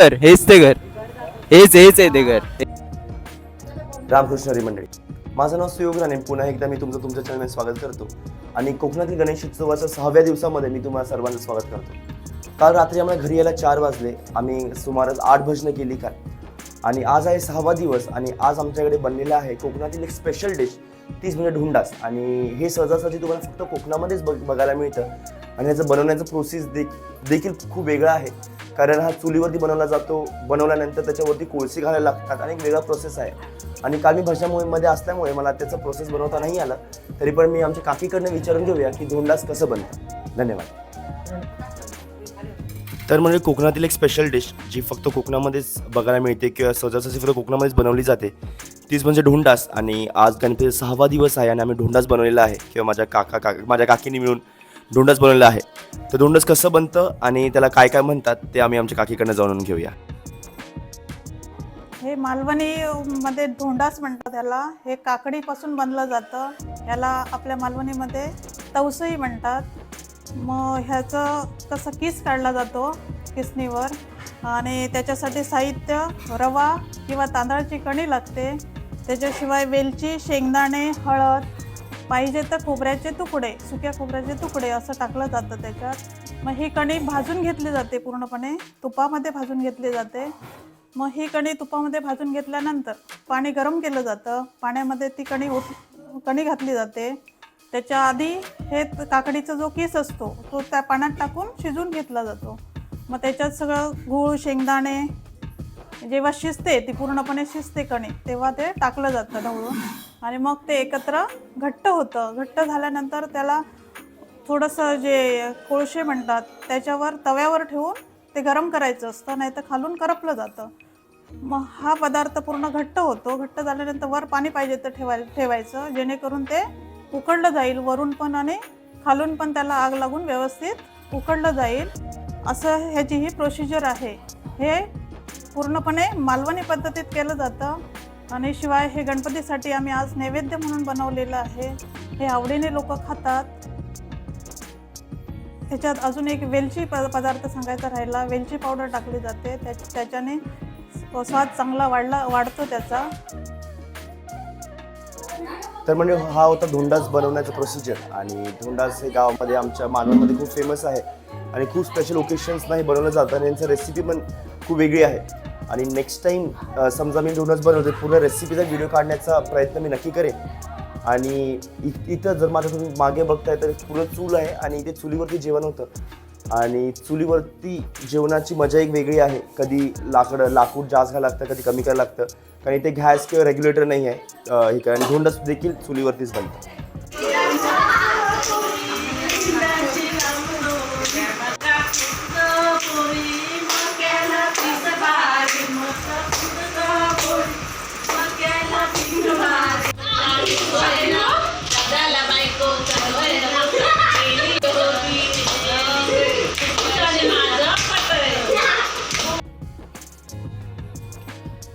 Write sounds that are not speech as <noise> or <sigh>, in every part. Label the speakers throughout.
Speaker 1: घर हेच ते घर हेच हेच आहे ते घर
Speaker 2: रामकृष्ण हरी मंडळी माझं नाव सुयोग राणे. पुन्हा एकदा मी तुमचं तुमच्या चॅनलमध्ये स्वागत करतो. आणि कोकणातील गणेश उत्सवाच्या सहाव्या दिवसामध्ये मी तुम्हाला सर्वांचं स्वागत करतो. काल रात्री आम्हाला घरी यायला चार वाजले. आम्ही सुमारास आठ भजनं केली काल. आणि आज आहे सहावा दिवस आणि आज आमच्याकडे बनलेला आहे कोकणातील एक स्पेशल डिश तीच म्हणजे ढुंडास. आणि हे सहजासहजी तुम्हाला फक्त कोकणामध्येच बघ बघायला मिळतं. आणि याचं बनवण्याचं प्रोसेस दे देखील खूप वेगळं आहे. कारण हा चुलीवरती बनवला जातो. बनवल्यानंतर त्याच्यावरती कोळसे घालायला लागतात आणि एक वेगळा प्रोसेस आहे. आणि काल मी भजनामध्ये असल्यामुळे मला त्याचा प्रोसेस बनवता नाही आला. तरी पण मी आमच्या काकीकडनं विचारून घेऊया की धोंडास कसं बनतं. धन्यवाद. तर म्हणजे कोकणातील एक स्पेशल डिश जी फक्त कोकणामध्येच बघायला मिळते किंवा सहजासहजी फक्त कोकणामध्येच बनवली जाते तीच म्हणजे ढोंडास आणि आज गणपती सहावा दिवस आहे आणि आम्ही ढोंडास बनवलेला आहे. किंवा माझ्या काका काका माझ्या काकीने मिळून ढोंडास बनवलेला आहे. तर ढोंडास कसं बनतं आणि त्याला काय काय म्हणतात ते आम्ही आमच्या काकीकडनं जाणून घेऊया.
Speaker 3: हे मालवणी मध्ये धोंडास म्हणतात त्याला. हे काकडीपासून बनलं जातं. ह्याला आपल्या मालवणीमध्ये तवसई म्हणतात. मग ह्याचं कसं किस काढला जातो किसणीवर आणि त्याच्यासाठी साहित्य रवा किंवा तांदळाची कणी लागते. त्याच्याशिवाय वेलची शेंगदाणे हळद पाहिजे तर खोबऱ्याचे तुकडे सुक्या खोबऱ्याचे तुकडे असं टाकलं जातं त्याच्यात. मग ही कणी भाजून घेतली जाते पूर्णपणे. तुपामध्ये भाजून घेतली जाते. मग ही कणी तुपामध्ये भाजून घेतल्यानंतर पाणी गरम केलं जातं. पाण्यामध्ये ती कणी ओत कणी घातली जाते. त्याच्या आधी हे काकडीचा जो केस असतो तो त्या पाण्यात टाकून शिजून घेतला जातो. मग त्याच्यात सगळं गूळ शेंगदाणे जेव्हा शिजते ती पूर्णपणे शिजते कणी तेव्हा ते टाकलं जातं ढवळून. आणि मग ते एकत्र घट्ट होतं. घट्ट झाल्यानंतर त्याला थोडंसं जे कोळशे म्हणतात त्याच्यावर तव्यावर ठेवून ते गरम करायचं असतं नाही तर खालून करपलं जातं. मग हा पदार्थ पूर्ण घट्ट होतो. घट्ट झाल्यानंतर वर पाणी पाहिजे तर ठेवाय ठेवायचं. जेणेकरून ते उकडलं जाईल. वरून पण आणि खालून पण त्याला आग लागून व्यवस्थित उकडलं जाईल. असं ह्याची ही प्रोसिजर आहे. हे पूर्णपणे मालवणी पद्धतीत केलं जातं. आणि शिवाय हे गणपतीसाठी आम्ही आज नैवेद्य म्हणून बनवलेलं आहे. हे आवडीने लोक खातात. ह्याच्यात अजून एक वेलची प पदार्थ सांगायचा राहिला. वेलची पावडर टाकली जाते. त्या त्याच्याने स्वाद चांगला वाढला वाढतो त्याचा.
Speaker 2: तर म्हणजे हा होता धोंडास बनवण्याचं प्रोसिजर आणि धोंडास हे गावामध्ये आमच्या मानवामध्ये खूप फेमस आहे. आणि खूप स्पेशल ओकेशन्सना हे बनवलं जातं. आणि यांचं रेसिपी पण खूप वेगळी आहे. आणि नेक्स्ट टाईम समजा मी धोंडास बनवते पूर्ण रेसिपीचा व्हिडिओ काढण्याचा प्रयत्न मी नक्की करेन. आणि इ- इथं जर माझं तुम्ही मागे बघताय तर पूर्ण चूल आहे आणि इथे चुलीवरती जेवण होतं. आणि चुलीवरती जेवणाची मजा एक वेगळी आहे. कधी लाकडं लाकूड जास्त घ्यायला लागतं कधी कमी करायला लागतं. कारण इथे गॅस किंवा रेग्युलेटर नाही आहे हे कारण धोंडच देखील चुलीवरतीच बनतं.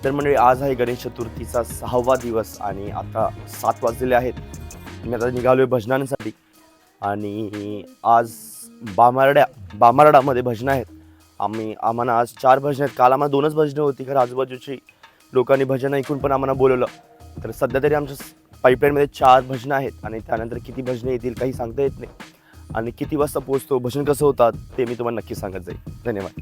Speaker 2: तर म्हणजे आज आहे गणेश चतुर्थीचा सहावा दिवस आणि आता सात वाजलेले आहेत. मी आता निघालोय भजनांसाठी आणि आज बामारड्या बामारडामध्ये भजनं आहेत. आम्ही आम्हाला आज चार भजनं आहेत. काल आम्हाला दोनच भजनं होती खरं आजूबाजूची लोकांनी भजन ऐकून पण आम्हाला बोलवलं. तर सध्या तरी आमच्या पाईपलाईनमध्ये चार भजनं आहेत आणि त्यानंतर किती भजनं येतील काही सांगता येत नाही. आणि किती वाजता पोहोचतो भजन कसं होतात ते मी तुम्हाला नक्की सांगत जाईल धन्यवाद.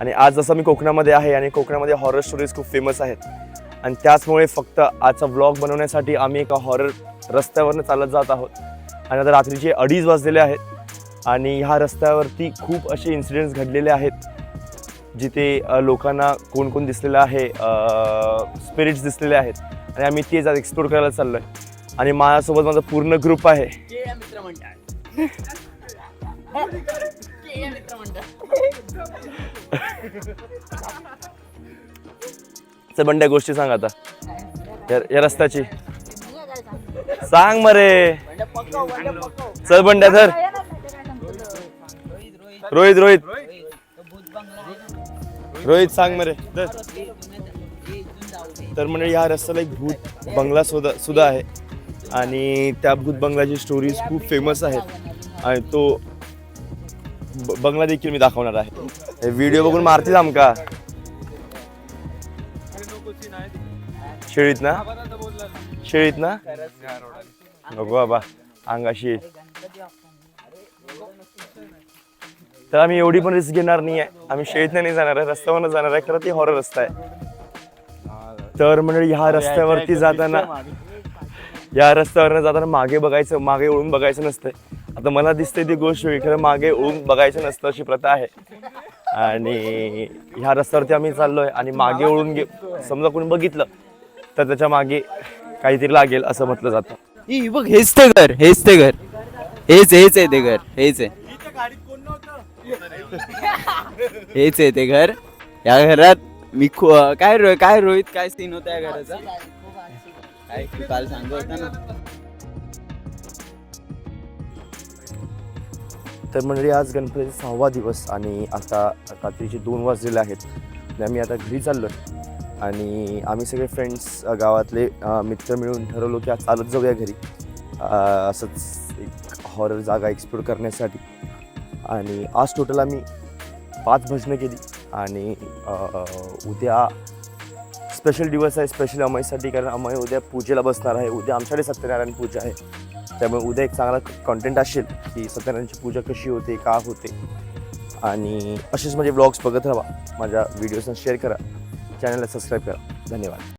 Speaker 2: आणि आज जसं मी कोकणामध्ये आहे आणि कोकणामध्ये हॉरर स्टोरीज खूप फेमस आहेत. आणि त्याचमुळे फक्त आजचा व्लॉग बनवण्यासाठी आम्ही एका हॉरर रस्त्यावरनं चालत जात आहोत. आणि आता रात्रीचे अडीच वाजलेले आहेत आणि ह्या रस्त्यावरती खूप असे इन्सिडेंट्स घडलेले आहेत जिथे लोकांना कोण कोण दिसलेलं आहे स्पिरिट्स दिसलेले आहेत. आणि आम्ही तेच आज एक्सप्लोर करायला चाललो आहे आणि माझ्यासोबत माझा पूर्ण ग्रुप आहे. <laughs> चल बंड्या गोष्टी सांग आता. या- या रस्त्याची. सांग मरे. चल बंड्या धर. रोहित रोहित. रोहित सांग मरे. धर. तर म्हणजे या रस्त्याला एक भूत बंगला सुद्धा सुद्धा आहे. आणि त्या भूत बंगल्याची स्टोरीज खूप फेमस आहेत. आणि तो ब- बंगला देखील मी दाखवणार आहे. व्हिडिओ बघून मारतील आमका. शेळीत ना? शेळीत ना? नको बाबा अंगाशी. तर आम्ही एवढी पण रिस्क घेणार नाही आहे आम्ही शेळीत नाही जाणार आहे रस्त्यावरनं जाणार आहे खरं ती हॉरर रस्ता आहे. तर म्हणजे ह्या रस्त्यावरती जाताना या रस्त्यावरनं जाताना मागे बघायचं मागे ओळून बघायचं नसतंय. आता मला दिसते ती गोष्ट खरं मागे ओळून बघायचं नसतं अशी प्रथा आहे. आणि ह्या रस्त्यावरती आम्ही चाललोय आणि मागे ओळून गे समजा कोणी बघितलं तर त्याच्यामागे काहीतरी लागेल असं म्हटलं जातं.
Speaker 1: ही बघ हेच ते घर हेच ते घर. हेच हेच आहे ते घर हेच आहे. हेच आहे ते घर. या घरात मी काय काय रोहित काय सीन होता या घराचा? काय काल सांगत होता ना?
Speaker 2: तर मंडळी आज गणपतीचा सहावा दिवस आणि आता रात्रीचे दोन वाजलेले आहेत. आणि आम्ही आता घरी चाललो आणि आम्ही सगळे फ्रेंड्स गावातले मित्र मिळून ठरवलो की आज चालत जाऊया घरी. असंच एक हॉरर जागा एक्सप्लोर करण्यासाठी. आणि आज टोटल आम्ही पाच भजनं केली. आणि उद्या स्पेशल दिवस आहे स्पेशल अमयसाठी कारण अमय उद्या पूजेला बसणार आहे. उद्या आमच्याकडे सत्यनारायण पूजा आहे. त्यामुळे उद्या एक चांगला कॉन्टेंट असेल की सत्यनारायणची पूजा कशी होते का होते. आणि असेच म्हणजे ब्लॉग्स बघत राहा. माझ्या व्हिडिओजना शेअर करा. चॅनलला सबस्क्राईब करा. धन्यवाद.